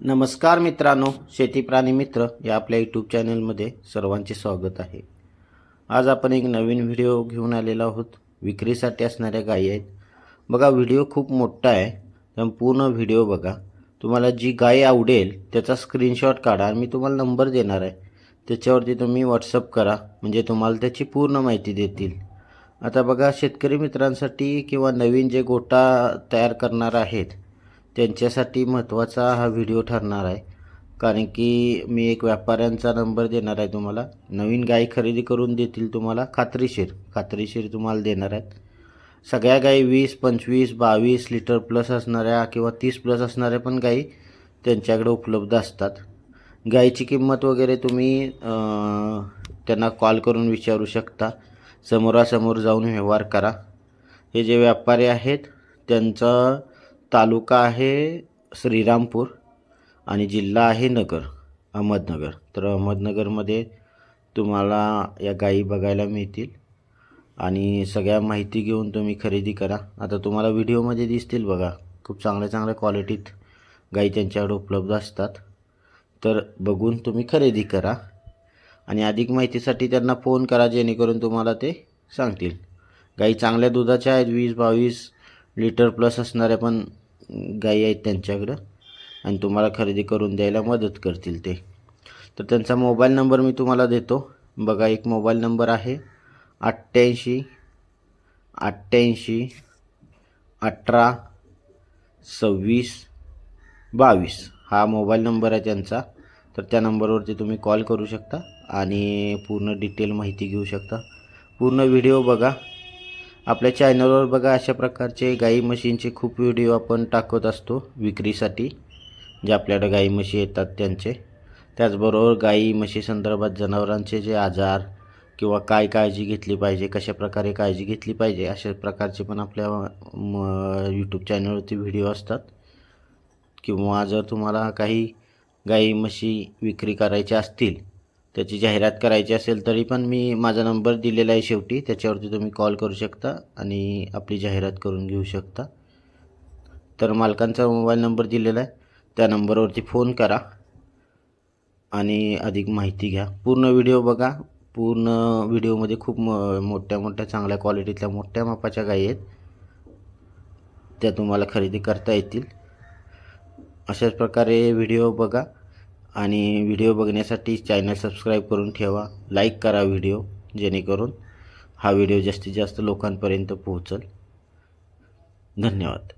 नमस्कार मित्रांनो शेती प्राणी मित्र या आपल्या यूट्यूब चॅनलमध्ये सर्वांचे स्वागत आहे. आज आपण एक नवीन व्हिडिओ घेऊन आलेलो आहोत. विक्रीसाठी असणाऱ्या गायी आहेत. बघा व्हिडिओ खूप मोठा आहे. त्यामुळे पूर्ण व्हिडिओ बघा. तुम्हाला जी गाय आवडेल त्याचा स्क्रीनशॉट काढा आणि मी तुम्हाला नंबर देणार आहे. त्याच्यावरती तुम्ही व्हॉट्सअप करा. म्हणजे तुम्हाला त्याची पूर्ण माहिती देतील. आता बघा शेतकरी मित्रांसाठी किंवा नवीन जे गोटा तयार करणार आहेत त्यांच्यासाठी महत्त्वाचा हा व्हिडिओ ठरणार आहे. कारण की मी एक व्यापाऱ्यांचा नंबर देणार आहे तुम्हाला. नवीन गाई खरेदी करून देतील तुम्हाला खात्रीशीर खात्रीशीर तुम्हाला देणार आहेत. सगळ्या गाई वीस पंचवीस बावीस लिटर प्लस असणाऱ्या किंवा तीस प्लस असणाऱ्या पण गाई त्यांच्याकडे उपलब्ध असतात. गाईची किंमत वगैरे तुम्ही त्यांना कॉल करून विचारू शकता. समोरासमोर जाऊन व्यवहार करा. हे जे व्यापारी आहेत त्यांचा तालुका आहे श्रीरामपूर आणि जिल्हा आहे नगर अहमदनगर. तर अहमदनगरमध्ये तुम्हाला या गायी बघायला मिळतील आणि सगळ्या माहिती घेऊन तुम्ही खरेदी करा. आता तुम्हाला व्हिडिओमध्ये दिसतील बघा खूप चांगल्या चांगल्या क्वालिटीत गायी त्यांच्याकडे उपलब्ध असतात. तर बघून तुम्ही खरेदी करा आणि अधिक माहितीसाठी त्यांना फोन करा जेणेकरून तुम्हाला ते सांगतील. गाई चांगल्या दुधाच्या आहेत वीस बावीस लिटर प्लस असणाऱ्या पण गाई आहेत त्यांच्याकडं आणि तुम्हाला खरेदी करून द्यायला मदत करतील ते. तर त्यांचा मोबाईल नंबर मी तुम्हाला देतो. बघा एक मोबाईल नंबर आहे अठ्ठ्याऐंशी अठ्ठ्याऐंशी अठरा सव्वीस बावीस. हा मोबाईल नंबर आहे त्यांचा. तर त्या नंबरवरती तुम्ही कॉल करू शकता आणि पूर्ण डिटेल माहिती घेऊ शकता. पूर्ण व्हिडिओ बघा. आपल्या चॅनलवर बघा अशा प्रकारचे गाई म्हशींचे खूप व्हिडिओ आपण टाकत असतो विक्रीसाठी जे आपल्याकडे गाई म्हशी येतात त्यांचे. त्याचबरोबर गाई म्हशी संदर्भात जनावरांचे जे आजार किंवा काय काळजी घेतली पाहिजे कशा प्रकारे काळजी घेतली पाहिजे अशा प्रकारचे पण आपल्या यूट्यूब चॅनलवरती व्हिडिओ असतात. किंवा जर तुम्हाला काही गाई म्हशी विक्री करायच्या असतील त्याची जाहिरात करायची असेल तरी पण मी माझा नंबर दिलेला आहे शेवटी. त्याच्यावरती तुम्ही कॉल करू शकता आणि आपली जाहिरात करून घेऊ शकता. तर मालकांचा मोबाईल नंबर दिलेला आहे. त्या नंबरवरती फोन करा आणि अधिक माहिती घ्या. पूर्ण व्हिडिओ बघा. पूर्ण व्हिडिओमध्ये खूप म मोठ्या मोठ्या चांगल्या क्वालिटीतल्या मोठ्या मापाच्या गायी आहेत. त्या तुम्हाला खरेदी करता येतील. अशाच प्रकारे व्हिडिओ बघा. आणि व्हिडिओ बघण्यासाठी चॅनल सबस्क्राईब करून ठेवा. लाईक करा व्हिडिओ जेणेकरून हा व्हिडिओ जास्तीत जास्त लोकांपर्यंत पोहोचल. धन्यवाद.